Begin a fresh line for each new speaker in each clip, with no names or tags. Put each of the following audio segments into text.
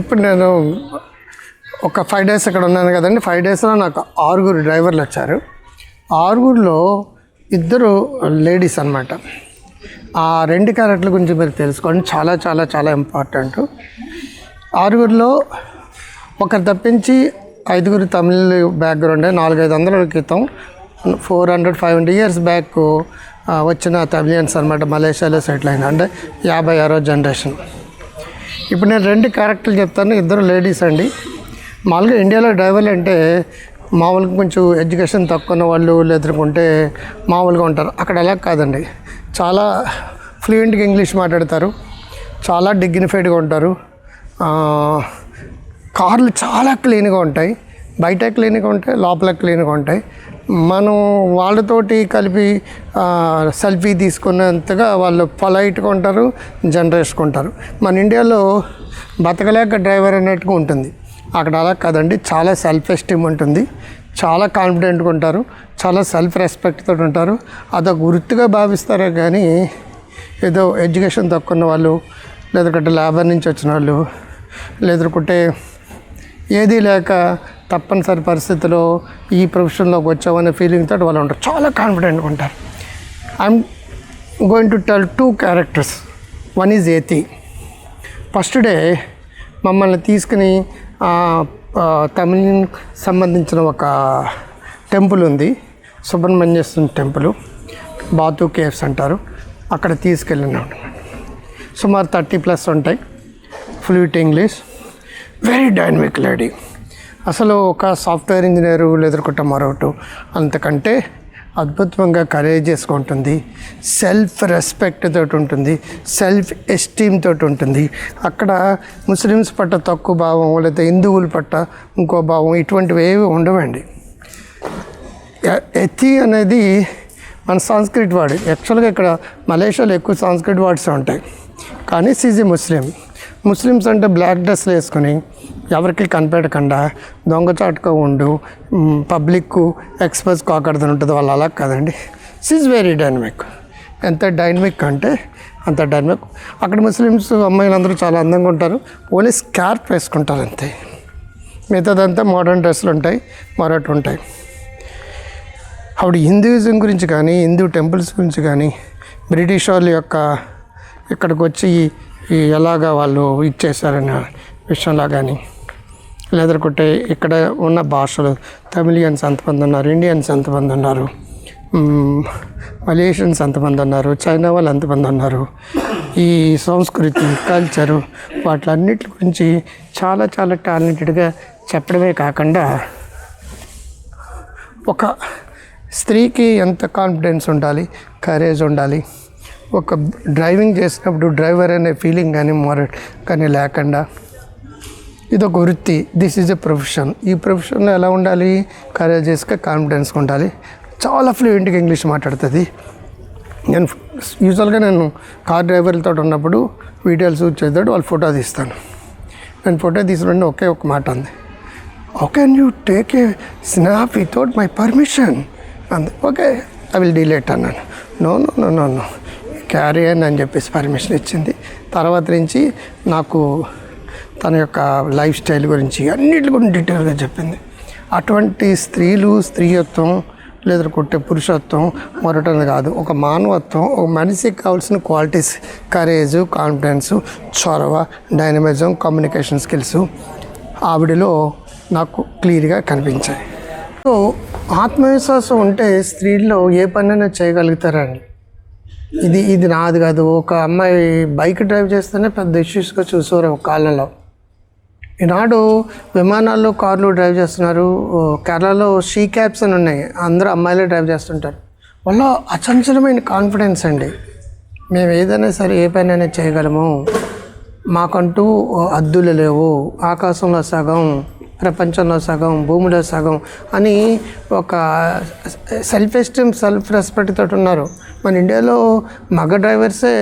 ఇప్పుడు నేను ఒక ఫైవ్ డేస్ ఇక్కడ ఉన్నాను కదండి. ఫైవ్ డేస్లో నాకు ఆరుగురు డ్రైవర్లు వచ్చారు. ఆరుగురిలో ఇద్దరు లేడీస్ అనమాట ఆ రెండు క్యారెక్టర్ల గురించి మీరు తెలుసుకోండి. చాలా చాలా చాలా ఇంపార్టెంట్ ఆరుగురిలో ఒకరు తప్పించి ఐదుగురు తమిళ బ్యాక్గ్రౌండ్ నాలుగైదు వందల క్రితం four hundred five hundred years back వచ్చిన తమిళియన్స్ అనమాట మలేషియాలో సెటిల్ అయిన అంటే యాభై ఆరో జనరేషన్ ఇప్పుడు నేను రెండు క్యారెక్టర్లు చెప్తాను ఇద్దరు లేడీస్ అండి. మామూలుగా ఇండియాలో డ్రైవర్లు అంటే మామూలుగా కొంచెం ఎడ్యుకేషన్ తక్కువ ఉన్న వాళ్ళు లేదనుకుంటే మామూలుగా ఉంటారు. అక్కడ ఎలా కాదండి. చాలా ఫ్లూయెంట్గా ఇంగ్లీష్ మాట్లాడతారు. చాలా డిగ్నిఫైడ్గా ఉంటారు. కార్లు చాలా క్లీన్గా ఉంటాయి. బయట క్లీన్గా ఉంటాయి లోపల క్లీన్గా ఉంటాయి. మనం వాళ్ళతోటి కలిపి సెల్ఫీ తీసుకున్నంతగా వాళ్ళు పొలైట్గా ఉంటారు జనరేసుకుంటారు మన ఇండియాలో బతకలేక డ్రైవర్ అన్నట్టుగా ఉంటుంది. అక్కడ అలా కాదండి చాలా సెల్ఫ్ ఎస్టీమ్ ఉంటుంది. చాలా కాన్ఫిడెంట్గా ఉంటారు చాలా సెల్ఫ్ రెస్పెక్ట్తో ఉంటారు. అదొక వృత్తిగా భావిస్తారే కానీ ఏదో ఎడ్యుకేషన్ తక్కువ ఉన్న వాళ్ళు లేదంటే లేబర్ నుంచి వచ్చిన వాళ్ళు లేదంటే ఏదీ లేక తప్పనిసరి పరిస్థితిలో ఈ ప్రొఫెషన్లోకి వచ్చామనే ఫీలింగ్ తోటి వాళ్ళు ఉంటారు. చాలా కాన్ఫిడెంట్గా ఉంటారు. I'm going to tell two characters one is ఏతి first day మమ్మల్ని తీసుకుని తమిళ సంబంధించిన ఒక టెంపుల్ ఉంది. సుబ్రహ్మణ్యేశ్వరం టెంపుల్ బాతు కేవ్స్ అంటారు. అక్కడ తీసుకెళ్ళినాడు సుమారు థర్టీ ప్లస్ ఉంటాయి. Fluent English very dynamic lady అసలు ఒక సాఫ్ట్వేర్ ఇంజనీరు లేదనుకుంటే మరొకటి. అంతకంటే అద్భుతంగా కరేజియస్గా ఉంటుంది సెల్ఫ్ రెస్పెక్ట్ తోటి ఉంటుంది. సెల్ఫ్ ఎస్టీమ్ తోటి ఉంటుంది. అక్కడ ముస్లిమ్స్ పట్ల తక్కువ భావం లేదా హిందువుల పట్ల ఇంకో భావం ఇటువంటివి ఏవి ఉండవండి. ఎ- ఎథి అనేది మన సాంస్క్రిట్ వర్డ్ యాక్చువల్గా ఇక్కడ మలేషియాలో ఎక్కువ సాంస్క్రిట్ వర్డ్స్ ఉంటాయి. కానీ సీజీ ముస్లిం. ముస్లిమ్స్ అంటే బ్లాక్ డ్రెస్లు వేసుకొని ఎవరికి కనిపెట్టకుండా దొంగచాటుగా ఉండు పబ్లిక్కు పబ్లిక్ ఎక్స్పోజ్ కాకూడదని ఉంటుంది వాళ్ళు అలా కాదండి. సిజ్ వెరీ డైనమిక్ ఎంత డైనమిక్ అంటే అంత డైనమిక్ అక్కడ ముస్లిమ్స్ అమ్మాయిలందరూ చాలా అందంగా ఉంటారు. ఓన్లీ స్కార్ప్ వేసుకుంటారు అంతే. మిగతాదంతా మోడర్న్ డ్రెస్సులు ఉంటాయి మరొకటి ఉంటాయి. ఆవిడ హిందూయిజం గురించి కానీ హిందూ టెంపుల్స్ గురించి కానీ బ్రిటిష్ వాళ్ళ యొక్క ఇక్కడికి వచ్చి ఎలాగా వాళ్ళు ఇచ్చేసారనే విషయంలో కానీ లేదనుకుంటే ఇక్కడ ఉన్న భాషలు తమిళియన్స్ ఎంతమంది ఉన్నారు ఇండియన్స్ ఎంతమంది ఉన్నారు మలేషియన్స్ ఎంతమంది ఉన్నారు చైనా వాళ్ళు ఎంతమంది ఉన్నారు. ఈ సంస్కృతి కల్చరు వాటిలన్నిటి గురించి చాలా చాలా టాలెంటెడ్గా చెప్పడమే కాకుండా ఒక స్త్రీకి ఎంత కాన్ఫిడెన్స్ ఉండాలి కరేజ్ ఉండాలి ఒక డ్రైవింగ్ చేసినప్పుడు డ్రైవర్ అనే ఫీలింగ్ కానీ మొర కానీ లేకుండా ఇది ఒక వృత్తి. దిస్ ఈజ్ ఎ ప్రొఫెషన్ ఈ ప్రొఫెషన్లో ఎలా ఉండాలి? కరేజెస్గా కాన్ఫిడెన్స్గా ఉండాలి. చాలా ఫ్లూయెంట్గా ఇంగ్లీష్ మాట్లాడుతుంది. నేను యూజువల్గా నేను కార్ డ్రైవర్లతో ఉన్నప్పుడు వీడియోలు షూట్ చేద్దాడు వాళ్ళు ఫోటో తీస్తాను. నేను ఫోటో తీసుకుంటే ఒకే ఒక మాట ఉంది how can you take a snap without my permission అంది. ఓకే ఐ విల్ డీలేట్ అన్నాను. No no no no no carry అని చెప్పేసి పర్మిషన్ ఇచ్చింది. తర్వాత నుంచి నాకు తన యొక్క లైఫ్ స్టైల్ గురించి అన్నిటి గురించి డీటెయిల్గా చెప్పింది. అటువంటి స్త్రీలు స్త్రీయత్వం లేదా కొట్టే పురుషత్వం మరొకటి కాదు. ఒక మానవత్వం ఒక మనిషికి కావాల్సిన క్వాలిటీస్ కరేజ్ కాన్ఫిడెన్స్ చొరవ డైనమిజం కమ్యూనికేషన్ స్కిల్స్ ఆవిడలో నాకు క్లియర్గా కనిపించాయి. సో ఆత్మవిశ్వాసం ఉంటే స్త్రీల్లో ఏ పనైనా చేయగలుగుతారండి ఇది ఇది నాది కాదు. ఒక అమ్మాయి బైక్ డ్రైవ్ చేస్తేనే పెద్ద ఇష్యూస్గా చూసేవారు ఒక కాలంలో. ఈనాడు విమానాల్లో కార్లు డ్రైవ్ చేస్తున్నారు. కేరళలో షీ క్యాబ్స్ అని ఉన్నాయి. అందరూ అమ్మాయిలే డ్రైవ్ చేస్తుంటారు. వాళ్ళ అచంచలమైన కాన్ఫిడెన్స్ అండి. మేము ఏదైనా సరే ఏ పైన చేయగలము. మాకంటూ అద్దులు లేవు. ఆకాశంలో సగం ప్రపంచంలో సగం భూమిలో సగం అని ఒక సెల్ఫ్ ఎస్టీమ్ సెల్ఫ్ రెస్పెక్ట్ తోటి ఉన్నారు. మన ఇండియాలో మగ డ్రైవర్సే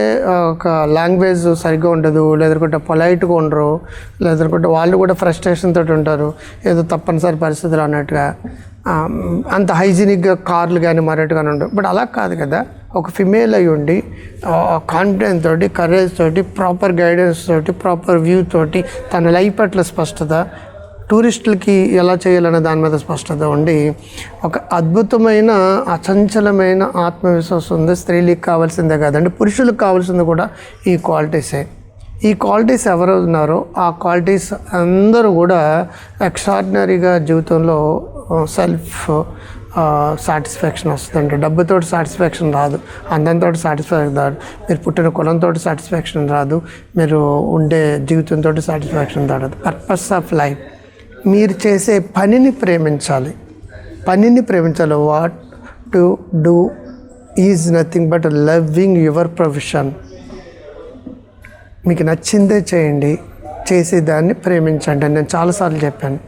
ఒక లాంగ్వేజ్ సరిగ్గా ఉండదు లేదంటే పొలైట్గా ఉండరు లేదనుకుంటే వాళ్ళు కూడా ఫ్రస్ట్రేషన్ తోటి ఉంటారు. ఏదో తప్పనిసరి పరిస్థితులు అన్నట్టుగా. అంత హైజీనిక్గా కార్లు కానీ మరొకటి కానీ ఉండవు. బట్ అలా కాదు కదా. ఒక ఫిమేల్ అయి ఉండి కాన్ఫిడెన్స్ తోటి కరేజ్ తోటి ప్రాపర్ గైడెన్స్ తోటి ప్రాపర్ వ్యూ తోటి తన లైఫ్ పట్ల స్పష్టత టూరిస్టులకి ఎలా చేయాలనే దాని మీద స్పష్టత ఉండి ఒక అద్భుతమైన అచంచలమైన ఆత్మవిశ్వాసం ఉంది. స్త్రీలకు కావాల్సిందే కాదండి పురుషులకు కావాల్సింది కూడా ఈ క్వాలిటీసే. ఈ క్వాలిటీస్ ఎవరు ఉన్నారో ఆ క్వాలిటీస్ అందరూ కూడా ఎక్స్ట్రాడినరీగా జీవితంలో సెల్ఫ్ సాటిస్ఫాక్షన్ వస్తుందండి. డబ్బుతో సాటిస్ఫాక్షన్ రాదు అందంతో సాటిస్ఫాక్షన్ రాదు మీరు పుట్టిన కులంతో సాటిస్ఫాక్షన్ రాదు మీరు ఉండే జీవితంతో సాటిస్ఫాక్షన్ రాదు. పర్పస్ ఆఫ్ లైఫ్ మీరు చేసే పనిని ప్రేమించాలి. పనిని ప్రేమించాలి. What to do is nothing but loving your profession మీకు నచ్చిందే చేయండి. చేసే దాన్ని ప్రేమించండి నేను చాలాసార్లు చెప్పాను.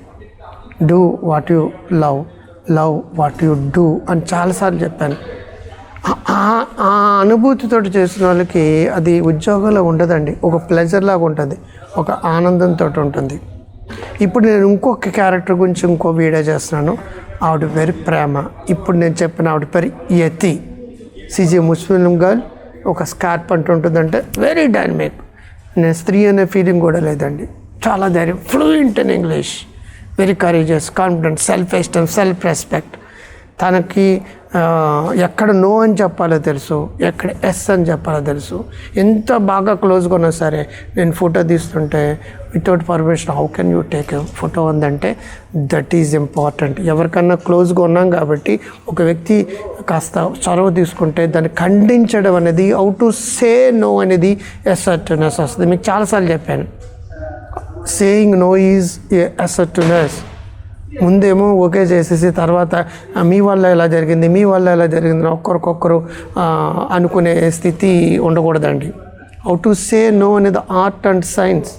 Do what you love love what you do అని చాలాసార్లు చెప్పాను. ఆ- ఆ అనుభూతితో చేసిన వాళ్ళకి అది ఉద్యోగంలో ఉండదండి. ఒక ప్లెజర్ లాగా ఉంటుంది. ఒక ఆనందంతో ఉంటుంది. ఇప్పుడు నేను ఇంకొక క్యారెక్టర్ గురించి ఇంకో వీడియో చేస్తున్నాను. ఆవిడ పేరు ప్రేమ. ఇప్పుడు నేను చెప్పిన ఆవిడ పేరు యతి. సిజి ముస్లిం గర్ల్ ఒక స్కార్ప్ అంటూ ఉంటుందంటే వెరీ డైనమిక్ నేను స్త్రీ అనే ఫీలింగ్ కూడా లేదండి. చాలా ధైర్యం fluent in English very courageous confident self esteem self respect తనకి ఎక్కడ నో అని చెప్పాలో తెలుసు ఎక్కడ ఎస్ అని చెప్పాలో తెలుసు. ఎంత బాగా క్లోజ్గా ఉన్నా సరే నేను ఫోటో తీస్తుంటే without permission how can you take photo ఉందంటే దట్ ఈజ్ ఇంపార్టెంట్ ఎవరికన్నా క్లోజ్గా ఉన్నాం కాబట్టి ఒక వ్యక్తి కాస్త చొరవ తీసుకుంటే దాన్ని ఖండించడం అనేది హౌ టు సే నో అనేది ఎసర్ట్నెస్ వస్తుంది. మీకు చాలాసార్లు చెప్పాను. సేయింగ్ నో ఈజ్ అసర్టునెస్ ముందేమో ఓకే చేసేసి తర్వాత మీ వల్ల ఎలా జరిగింది? మీ వల్ల ఎలా జరిగింది? ఒక్కరికొక్కరు అనుకునే స్థితి ఉండకూడదండి. హౌ టు సే నో అనేది ఆర్ట్ అండ్ సైన్స్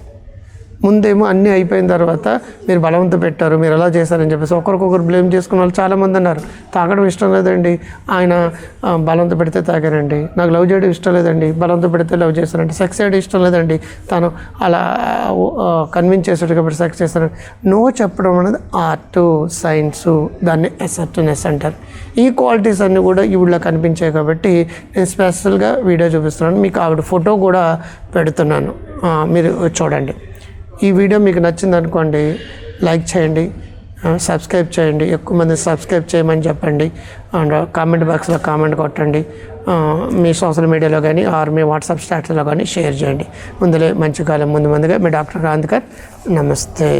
ముందేమో అన్నీ అయిపోయిన తర్వాత మీరు బలవంత పెట్టారు మీరు ఎలా చేశారని చెప్పేసి ఒకరికొకరు బ్లేమ్ చేసుకున్న వాళ్ళు చాలామంది అన్నారు తాగడం ఇష్టం లేదండి. ఆయన బలవంత పెడితే తాగారండి. నాకు లవ్ చేయడం ఇష్టం లేదండి. బలవంత పెడితే లవ్ చేశారండి. సెక్స్ చేయడం ఇష్టం లేదండి. తను అలా కన్విన్స్ చేశాడు కాబట్టి సెక్స్ చేశారండి నో చెప్పడం అనేది ఆర్ట్ సైన్స్ దాన్ని ఎసర్ట్నెస్ అంటారు. ఈ క్వాలిటీస్ అన్నీ కూడా ఈవిడ కనిపించాయి కాబట్టి నేను స్పెషల్గా వీడియో చూపిస్తున్నాను. మీకు ఆవిడ ఫోటో కూడా పెడుతున్నాను. మీరు చూడండి. ఈ వీడియో మీకు నచ్చింది అనుకోండి లైక్ చేయండి సబ్స్క్రైబ్ చేయండి ఎక్కువ మంది సబ్స్క్రైబ్ చేయమని చెప్పండి అండ్ కామెంట్ బాక్స్లో కామెంట్ కొట్టండి మీ సోషల్ మీడియాలో కానీ ఆర్ మీ వాట్సాప్ స్టాటస్లో కానీ షేర్ చేయండి. ముందులే మంచి కాలం ముందు ముందుగా మీ డాక్టర్ కాంతికర్ నమస్తే.